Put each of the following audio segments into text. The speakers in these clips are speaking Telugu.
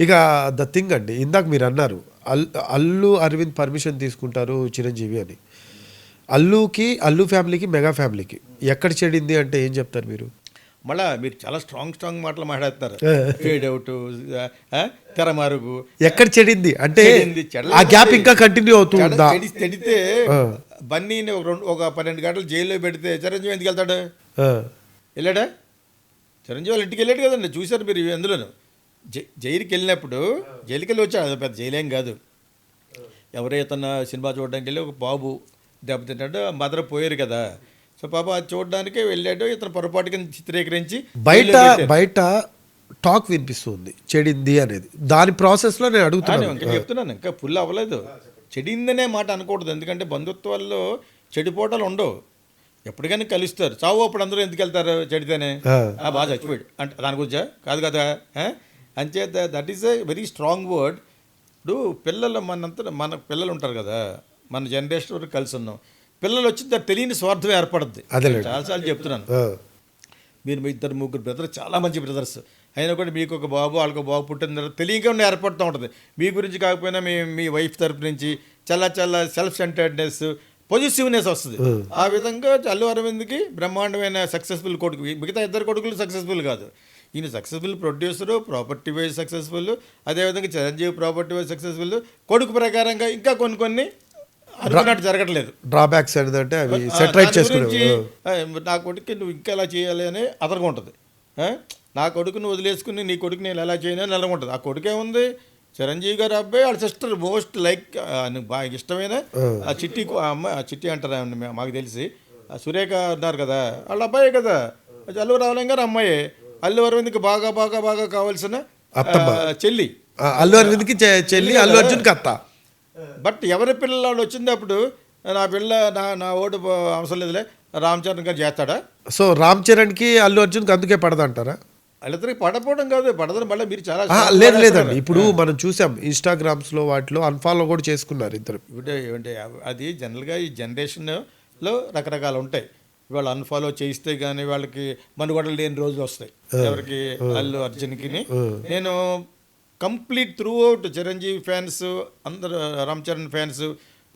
ఇక ద థింగ్ అండి ఇందాక మీరు అన్నారు అల్ అల్లు అరవింద్ పర్మిషన్ తీసుకుంటారు చిరంజీవి అని. అల్లుకి అల్లు ఫ్యామిలీకి మెగా ఫ్యామిలీకి ఎక్కడ చెడింది అంటే ఏం చెప్తారు మీరు? మళ్ళా మీరు చాలా స్ట్రాంగ్ స్ట్రాంగ్ మాటలు మాట్లాడతారు ఫేడ్ అవుట్ తెరమరుగు ఎక్కడ చెడింది అంటే. ఆ గ్యాప్ ఇంకా కంటిన్యూ అవుతూ చెడ- ఉందా? చెడి- చెడితే బన్నీని ఒక రెండు ఒక పన్నెండు గంటలు జైల్లో పెడితే చిరంజీవి ఎందుకు వెళ్తాడు? వెళ్ళాడా? చిరంజీవి వాళ్ళ ఇంటికి వెళ్ళాడు కదండి చూశారు మీరు అందులోను. జైలుకి వెళ్ళినప్పుడు జైలుకి వెళ్ళి వచ్చాడు అది పెద్ద జైలేం కాదు. ఎవరే తన సినిమా చూడడానికి వెళ్ళి ఒక బాబు దెబ్బతింటాడు మదర్ పోయారు కదా. సో పాప అది చూడడానికే వెళ్ళాడు. ఇతను పొరపాటు కింద చిత్రీకరించి బయట. బయట టాక్ వినిపిస్తుంది. చెడింది అనేది. దాని ప్రాసెస్లో నేను నేను ఇంకా చెప్తున్నాను. ఇంకా ఫుల్ అవ్వలేదు. చెడిందనే మాట అనకూడదు. ఎందుకంటే బంధుత్వాల్లో చెడిపోవటాలు ఉండవు. ఎప్పటికైనా కలుస్తారు. చావు అప్పుడు అందరూ ఎందుకు వెళ్తారు చెడితేనే? బాగా చచ్చిపోయాడు. అంటే దాని గురించా? కాదు కదా? అంచేత that is a very strong word ఇప్పుడు పిల్లలు మనంతా మన పిల్లలు ఉంటారు కదా మన జనరేషన్ వరకు కలిసి ఉన్నాం. పిల్లలు వచ్చిన తర్వాత తెలియని స్వార్థం ఏర్పడుద్ది. చాలాసార్లు చెప్తున్నాను. మీరు మీ ఇద్దరు ముగ్గురు బ్రదర్స్ చాలా మంచి బ్రదర్స్. అయినా కూడా మీకు ఒక బాబు వాళ్ళకి ఒక బాబు పుట్టిన తర్వాత తెలియకుండా ఏర్పడుతూ ఉంటుంది. మీ గురించి కాకపోయినా మీ మీ వైఫ్ తరపు నుంచి చాలా చాలా సెల్ఫ్ సెంటర్డ్నెస్ పొజిటివ్నెస్ వస్తుంది. ఆ. విధంగా అల్లు అరవింద్కి బ్రహ్మాండమైన సక్సెస్ఫుల్ కొడుకు మిగతా ఇద్దరు కొడుకులు సక్సెస్ఫుల్ కాదు. ఈయన successful producer property wise successful అదేవిధంగా చిరంజీవి ప్రాపర్టీ వైజ్ సక్సెస్ఫుల్ కొడుకు ప్రకారంగా ఇంకా కొన్ని కొన్ని అనుకున్నట్టు జరగట్లేదు. డ్రాబ్యాక్స్ ఏంటంటే అవి సెటరైట్ చేసుకునే నా కొడుకు నువ్వు ఇంకా ఎలా చేయాలి అని అతనికి ఉంటుంది? నా కొడుకుని వదిలేసుకుని నీ కొడుకు నేను ఎలా చేయను అని ఎలా ఉంటుంది. ఆ కొడుకు ఏముంది చిరంజీవి గారు అబ్బాయి వాళ్ళ సిస్టర్ మోస్ట్ లైక్ బాగా ఇష్టమైన ఆ. చిట్టి అమ్మాయి ఆ చిట్టి అంటారు మాకు తెలిసి. ఆ సురేఖ అన్నారు కదా వాళ్ళ అబ్బాయే కదా. అల్లు రావలం గారు అమ్మాయే. అల్లు అరవింద్కి బాగా బాగా బాగా కావాల్సిన చెల్లి. అల్లు అరవింద్కి చె- చెల్లి అల్లు అర్జున్కి అత్త. బట్ ఎవరి పిల్లలు వచ్చింది అప్పుడు నా పిల్ల నా నా ఓటు అవసరం లేదులే రామ్ చరణ్ గారు చేస్తాడా? సో రామ్ చరణ్కి అల్లు అర్జున్కి అందుకే పడదంటారా? వాళ్ళిద్దరికి పడపోవడం కాదు పడదని మళ్ళీ మీరు చాలా లేదు లేదండి. ఇప్పుడు మనం చూసాం ఇన్స్టాగ్రామ్స్లో వాటిలో అన్ఫాలో కూడా చేసుకున్నారు ఇద్దరు. అది జనరల్గా ఈ జనరేషన్లో రకరకాలు ఉంటాయి. వాళ్ళు అన్ఫాలో చేయిస్తే కానీ వాళ్ళకి మనుగడలు లేని రోజులు వస్తాయి. ఎవరికి? అల్లు అర్జున్కి. నేను complete throughout Chiranjeevi fans అందరు రామ్ చరణ్ ఫ్యాన్స్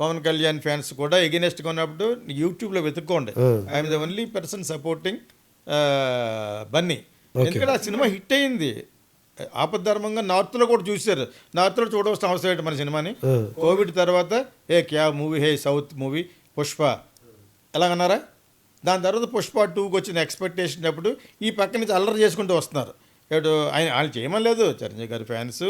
పవన్ కళ్యాణ్ ఫ్యాన్స్ కూడా ఎగెనెస్ట్గా ఉన్నప్పుడు యూట్యూబ్లో వెతుక్కోండి. I'm the only person supporting Bunny. ఎందుకంటే ఆ సినిమా హిట్ అయింది. ఆపద్ధర్మంగా నార్త్లో కూడా చూశారు. నార్త్లో చూడవలసిన అవసరం ఏంటి మన సినిమాని? కోవిడ్ తర్వాత ఏ క్యా మూవీ హే సౌత్ మూవీ? పుష్ప. ఎలాగన్నారా? దాని తర్వాత పుష్ప టూకి వచ్చిన ఎక్స్పెక్టేషన్ అప్పుడు ఈ పక్క నుంచి అల్లరి చేసుకుంటూ వస్తున్నారు. ఏడు ఆయన వాళ్ళు చేయమని లేదు. చిరంజీవి గారి ఫ్యాన్స్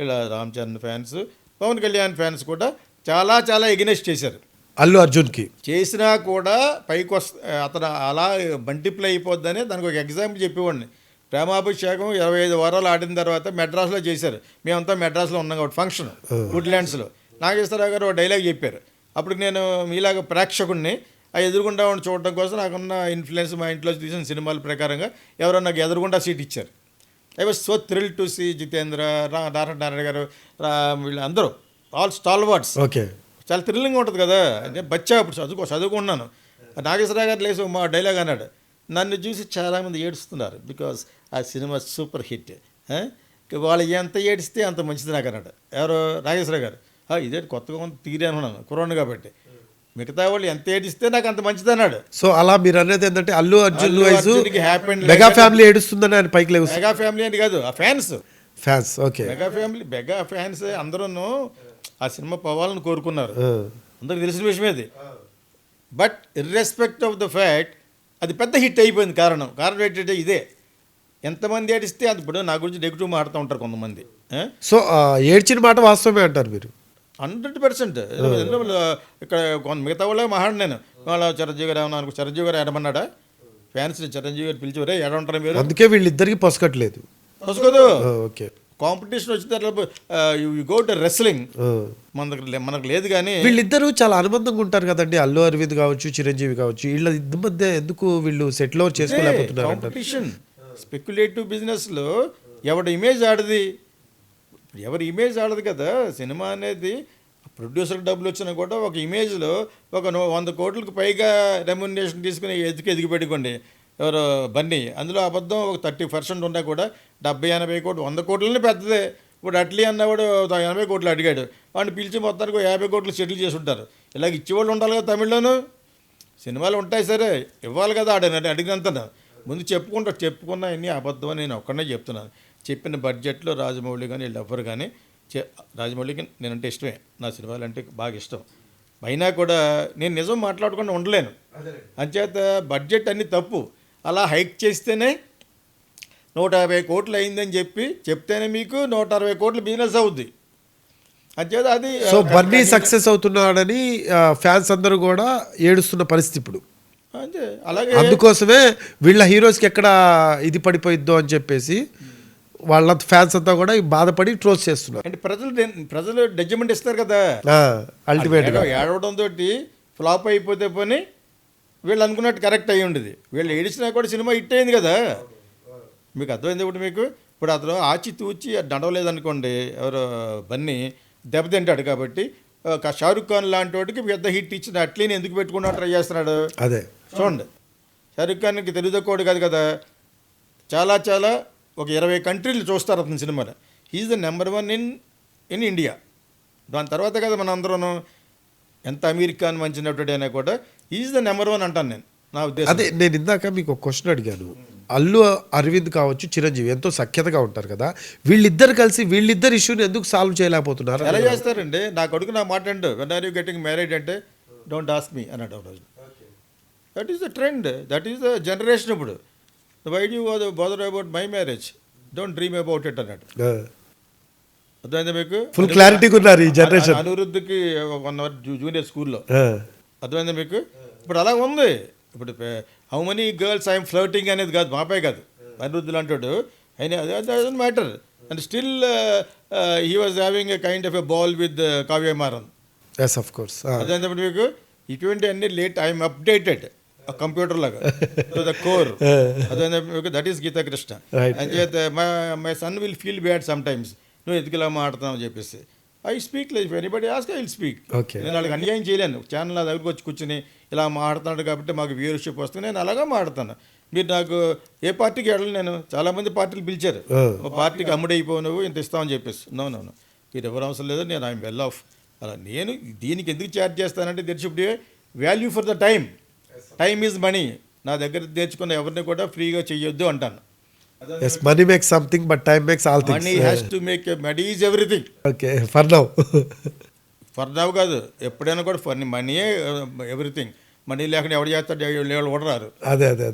ఇలా రామ్ చరణ్ ఫ్యాన్స్ పవన్ కళ్యాణ్ ఫ్యాన్స్ కూడా చాలా చాలా ఎగనెస్ట్ చేశారు. అల్లు అర్జున్కి. చేసినా కూడా పైకి వస్త అతను అలా బంటిప్లై అయిపోద్దని దానికి ఒక ఎగ్జాంపుల్ చెప్పేవాడిని. ప్రేమాభిషేకం ఇరవై ఐదు వారాలు ఆడిన తర్వాత మెడ్రాస్లో చేశారు. మేమంతా మెడ్రాస్లో ఉన్నాం కాబట్టి ఫంక్షన్ వుడ్లాండ్స్లో నాగేశ్వరరావు గారు ఒక డైలాగ్ చెప్పారు. అప్పుడు నేను మీలాగా ప్రేక్షకుడిని ఆ ఎదురుగుండా చూడడం కోసం నాకున్న ఇన్ఫ్లుయెన్స్ మా ఇంట్లో తీసిన సినిమాల ప్రకారంగా ఎవరో నాకు ఎదురుగుండా సీట్ ఇచ్చారు. I was so thrill to see Jitendra రా నారాయణ నారాయణ గారు రా వీళ్ళు అందరూ ఆల్ స్టాల్ వర్డ్స్ ఓకే చాలా థ్రిల్లింగ్ ఉంటుంది కదా. నేను బచ్చా ఇప్పుడు చదువుకో చదువుకున్నాను. నాగేశ్వరరావు గారు లేసి మా డైలాగ్ అన్నాడు. నన్ను చూసి చాలామంది ఏడుస్తున్నారు బికాస్ ఆ సినిమా సూపర్ హిట్? వాళ్ళు ఎంత ఏడిస్తే అంత మంచిది నాకు అన్నాడు. ఎవరు నాగేశ్వరరావు గారు. "ఆ, ఇదేంటి కొత్తగా ఉంది తీరే అనుకున్నాను కురోనా కాబట్టి. మిగతా వాళ్ళు ఎంత ఏడిస్తే నాకు అంత మంచిది అన్నాడు సో అలా మీరు అనేది ఏంటంటే Allu Arjun wise mega family ఏడుస్తుందని ఆయన పైకి లేవు మెగా ఫ్యామిలీ అని కాదు ఆ fans. Fans okay. Mega family mega fans అందరూ ఆ సినిమా పోవాలని కోరుకున్నారు. అందరికి తెలిసిన విషయమే అది. But irrespective of the fact అది పెద్ద హిట్ అయిపోయింది కారణం. కారణం ఏంటంటే ఇదే. ఎంతమంది ఏడిస్తే అది ఇప్పుడు నా గురించి నెగిటివ్ మాడుతూ ఉంటారు కొంతమంది. సో ఏడ్చిన మాట వాస్తవమే అంటారు మీరు. Hundred percent. ఇక్కడ కొంత మిగతా వాళ్ళే మాట్లాడు నేను. వాళ్ళ చిరంజీవి గారు ఏమన్నా చిరంజీవి గారు ఏడమన్నాడా? ఫ్యాన్స్ చిరంజీవి గారు పిలిచివరే ఎడ ఉంటారు మీరు? అందుకే వీళ్ళిద్దరికి పొసకట్లేదు వసుకోదు ఆ, ఓకే. కాంపిటీషన్ వచ్చిన తర్వాత యూ గో టు రెస్లింగ్. మనకు లే- మనకు లేదు కానీ వీళ్ళిద్దరూ చాలా అనుబంధంగా ఉంటారు కదండి. అల్లు అరవింద్ కావచ్చు చిరంజీవి కావచ్చు. వీళ్ళ ఇద్దరి మధ్య ఎందుకు వీళ్ళు సెటిల్ ఓవర్ చేసుకోలేకపోతున్నారు కాంపిటీషన్ స్పెక్యులేటివ్ బిజినెస్లో ఎవడి ఇమేజ్ ఆడది? ఎవరి ఇమేజ్ ఆడదు కదా. సినిమా అనేది ప్రొడ్యూసర్ డబ్బులు వచ్చినా కూడా ఒక ఇమేజ్లో ఒక వంద కోట్లకు పైగా రెమ్యునేషన్ తీసుకుని ఎదికి ఎదిగి పెట్టుకోండి. ఎవరు బన్నీ అందులో అబద్ధం ఒక థర్టీ పర్సెంట్ ఉన్నా కూడా డెబ్బై ఎనభై కోట్లు వంద కోట్లనే పెద్దదే. ఇప్పుడు అట్లీ అన్నవాడు ఎనభై కోట్లు అడిగాడు. వాడిని పిలిచి మొత్తానికి యాభై కోట్లు సెటిల్ చేసి ఉంటారు. ఇలాగ ఇచ్చేవాళ్ళు ఉండాలి కదా తమిళ్ళోను. సినిమాలు ఉంటాయి సరే ఇవ్వాలి కదా ఆడని అడిగినంత ముందు చెప్పుకుంటా చెప్పుకున్నా అన్ని అబద్ధం అని నేను ఒక్కడనే చెప్తున్నాను. చెప్పిన బడ్జెట్లో రాజమౌళి కానీ వీళ్ళు ఎవ్వరు కానీ చె రాజమౌళికి నేనంటే ఇష్టమే. నా సినిమాలు అంటే బాగా ఇష్టం. అయినా కూడా నేను నిజం మాట్లాడకుండా ఉండలేను. అంచేత బడ్జెట్ అన్ని తప్పు. అలా హైక్ చేస్తేనే నూట యాభై కోట్లు అయిందని చెప్పి చెప్తేనే మీకు నూట అరవై కోట్లు బిజినెస్ అవుద్ది. అంచేత అది సో బన్నీ సక్సెస్ అవుతున్నాడని ఫ్యాన్స్ అందరూ కూడా ఏడుస్తున్న పరిస్థితి ఇప్పుడు. అంతే. అలాగే అందుకోసమే వీళ్ళ హీరోస్కి ఎక్కడ ఇది పడిపోయిద్దో అని చెప్పేసి వాళ్ళ ఫ్యాన్స్ అంతా కూడా బాధపడి ట్రోల్స్ చేస్తున్నారు. అంటే ప్రజలు ప్రజలు జడ్జిమెంట్ ఇస్తారు కదా. అల్టిమేట్గా ఏడవ- ఏడవడం తోటి ఫ్లాప్ అయిపోతే పోనీ వీళ్ళు అనుకున్నట్టు కరెక్ట్ అయ్యి ఉండేది. వీళ్ళు ఏడిచినా కూడా సినిమా హిట్ అయింది కదా. మీకు అర్థమైంది ఇప్పుడు మీకు? ఇప్పుడు అతను ఆచి తూచి నడవలేదనుకోండి ఎవరు బన్నీ దెబ్బతింటాడు కాబట్టి షారుఖ్ ఖాన్ లాంటి వాడికి పెద్ద హిట్ ఇచ్చిన అట్లీని ఎందుకు పెట్టుకున్నా ట్రై చేస్తున్నాడు? అదే. చూడండి. షారుఖ్ ఖాన్కి తెలుగు తక్కువడు కాదు కదా. చాలా చాలా ఒక ఇరవై కంట్రీలు చూస్తారు అతని సినిమాలు. He is the number one in in India దాని తర్వాత కదా మన అందరం ఎంత అమీర్ ఖాన్ మంచి నటుడు అయినా కూడా ఈజ్ ద నెంబర్ వన్ అంటాను నేను నా ఉద్దేశం. అదే నేను ఇందాక మీకు ఒక క్వశ్చన్ అడిగాను. అల్లు అరవింద్ కావచ్చు చిరంజీవి ఎంతో సఖ్యతగా ఉంటారు కదా వీళ్ళిద్దరు కలిసి వీళ్ళిద్దరు ఇష్యూని ఎందుకు సాల్వ్ చేయలేకపోతున్నారు? ఎలా చేస్తారండి? నా కొడుకు నా మాట and when are you getting married అంటే డోంట్ ఆస్క్ మీ అన్నాడు ఒక రోజు. That is the trend that is the generation ఇప్పుడు. Why do bother about my marriage don't dream about it అన్నాడు అర్థమైందా మీకు? ఫుల్ క్లారిటీగా ఉన్నారు ఈ జనరేషన్ అనిరుద్ధికి వన్ అవర్ జూనియర్ స్కూల్లో అర్థమైందా మీకు? ఇప్పుడు అలా ఉంది. ఇప్పుడు how many girls I'm flirting అనేది కాదు మాపే కాదు. అనిరుద్ధులు అంటాడు. అయినా matter and still he was having a kind of a ball with Kavya Maran yes of course అదేంటే మీకు? ఇటువంటి అన్ని లేట్ ఐఎమ్ అప్డేటెడ్ కంప్యూటర్ లాగా to the core that is Geetha Krishna my my son will feel bad some times నువ్వు ఎందుకు ఇలా మాట్లాడుతున్నావు? అని చెప్పేసి. I speak life anybody ask I will speak. నేను వాళ్ళకి అన్యాయం చేయలేను. ఛానల్ నా దగ్గరకు వచ్చి కూర్చుని ఇలా మాట్లాడుతున్నాడు కాబట్టి మాకు వ్యూవర్షిప్ వస్తుంది. నేను అలాగా మాట్లాడతాను. మీరు నాకు ఏ పార్టీకి వెళ్ళను నేను. చాలామంది పార్టీలు పిలిచారు. Uh. ఒక పార్టీకి అమ్ముడైపోవు నువ్వు ఇంత ఇస్తామని చెప్పేసి. నో నో మీరు ఎవరు అవసరం లేదు. నేను ఐఎమ్ వెల్ ఆఫ్ అలా నేను దీనికి ఎందుకు ఛార్జ్ చేస్తానంటే తెలిసి value for the time time is money నా దగ్గర తెచ్చుకున్న ఎవరిని కూడా ఫ్రీగా చెయ్యొద్దు అంటాను. Yes money makes something but time makes all money things has to make money is everything okay for now for now కాదు. ఎప్పుడైనా కూడా ఫర్ మనీయే ఎవ్రీథింగ్ మనీ లేకుండా ఎవరు చేస్తాడు ఎవరు ఎవరు రారు. అదే అదే అదే.